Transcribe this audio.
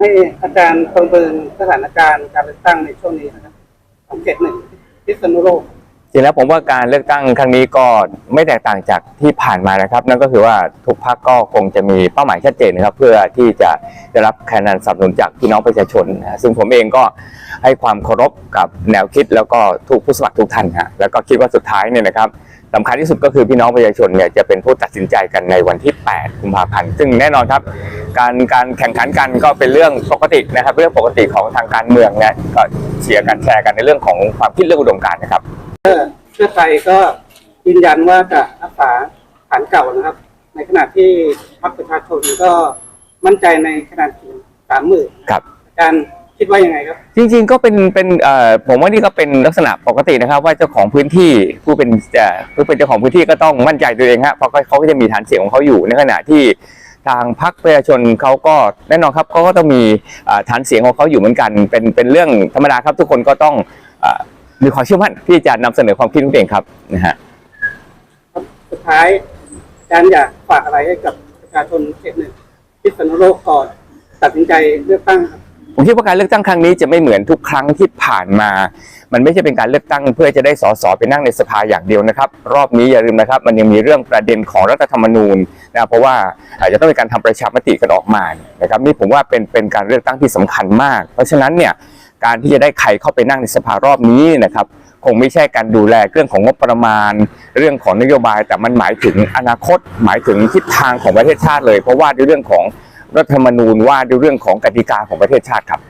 ให้อาจารย์ประเมินสถานการณ์การเลือกตั้งในช่วงนี้นะครับของเขตหนึ่งพิษณุโลกจริงแล้วผมว่าการเลือกตั้งครั้งนี้ก็ไม่แตกต่างจากที่ผ่านมานะครับ นั่นก็คือว่าทุกพรรคก็คงจะมีเป้าหมายชัดเจนนะครับ เพื่อที่จะได้รับคะแนนสนับสนุนจากพี่น้องประชาชนนะซึ่งผมเองก็ให้ความเคารพกับแนวคิดแล้วก็ทุกผู้สมัครทุกท่านฮะแล้วก็คิดว่าสุดท้ายเนี่ยนะครับ สำคัญที่สุดก็คือพี่น้องประชาชนเนี่ยจะเป็นผู้ตัดสินใจกันในวันที่ 8 กุมภาพันธ์ ซึ่งแน่นอนครับ การการแข่งขันกันก็เป็นเรื่องปกตินะครับ เรื่องปกติของทางการเมืองเนี่ยก็เชียร์กันแชร์กันในเรื่องของความคิดเรื่องอุดมการณ์นะครับเพื่อไทยก็ยืนยันว่าจะรักษาฐานเก่านะครับ ในขณะที่พรรคประชาชนก็มั่นใจในขนาดเสียงสามหมื่นครับอาจารย์ คิดว่ายังไงครับ จริงๆก็เป็นเป็นเอ่อผมว่านี่ก็เป็นลักษณะปกตินะครับ ว่าเจ้าของพื้นที่ผู้เป็นเอ่อผู้เป็นเจ้าของพื้นที่ก็ต้องมั่นใจตัวเองฮะเพราะเขาก็จะมีฐานเสียงของเขาอยู่ในขณะที่ทางพรรคประชาชนเขาก็แน่นอนครับเขาก็ต้องมีอ่าฐานเสียงของเขาอยู่เหมือนกัน เป็นเป็นเรื่องธรรมดาครับ ทุกคนก็ต้องอ่ามีความเชื่อมั่นที่จะนำเสนอความคิดของตัวเองครับนะฮะ สุดท้ายอาจารย์อยากฝากอะไรให้กับประชาชนเขตหนึ่งพิษณุโลกก่อนตัดสินใจเลือกตั้งครับ ผมคิดว่าการเลือกตั้งครั้งนี้จะไม่เหมือนทุกครั้งที่ผ่านมา มันไม่ใช่เป็นการเลือกตั้งเพื่อจะได้สสไปนั่งในสภาอย่างเดียวนะครับ รอบนี้อย่าลืมนะครับ มันยังมีเรื่องประเด็นของรัฐธรรมนูญนะเพราะว่าอาจจะต้องมีการทำประชามติกันออกมานะครับนี่ผมว่าเป็นเป็นการเลือกตั้งที่สำคัญมาก เพราะฉะนั้นเนี่ยการที่จะได้ใครเข้าไปนั่งในสภารอบนี้นะครับคงไม่ใช่การดูแลเรื่องของงบประมาณ เรื่องของนโยบายแต่มันหมายถึงอนาคต หมายถึงทิศทางของประเทศชาติเลย เพราะว่าด้วยเรื่องของ รัฐธรรมนูญว่าด้วยเรื่องของกติกาของประเทศชาติครับ